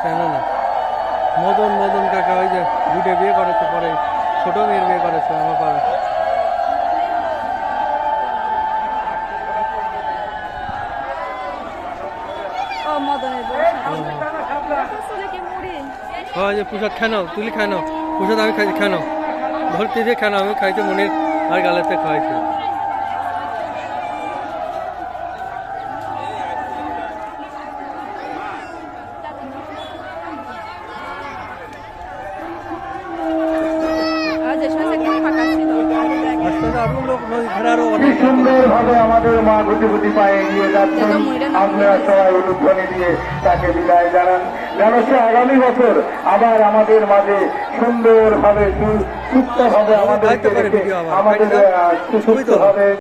হ্যাঁ মদন মদন কাকা ওই যে দুটো বিয়ে করেছে পরে ছোট মেয়ের বিয়ে করেছে আমার পাড়া ওই যে প্রসাদ খায় নাও তুলি প্রসাদ আমি খাই খায় নাও ভর্তি দিয়ে আমি খাইছি মনির আর গালাতে খাওয়াইছি। আস্তে আস্তে আরও লোক নদীর ধারে আরও অনেক সুন্দর ভাবে আমাদের মা গুটি গুটি পায়ে এগিয়ে যাচ্ছেন। আপনারা সবাই উলুধ্বনি দিয়ে তাকে বিদায় জানান। যেন সে আগামী বছর আবার আমাদের মাঝে সুন্দর ভাবে আমাদের। আমাদের ছবি সুস্থ তোলো। ভাবে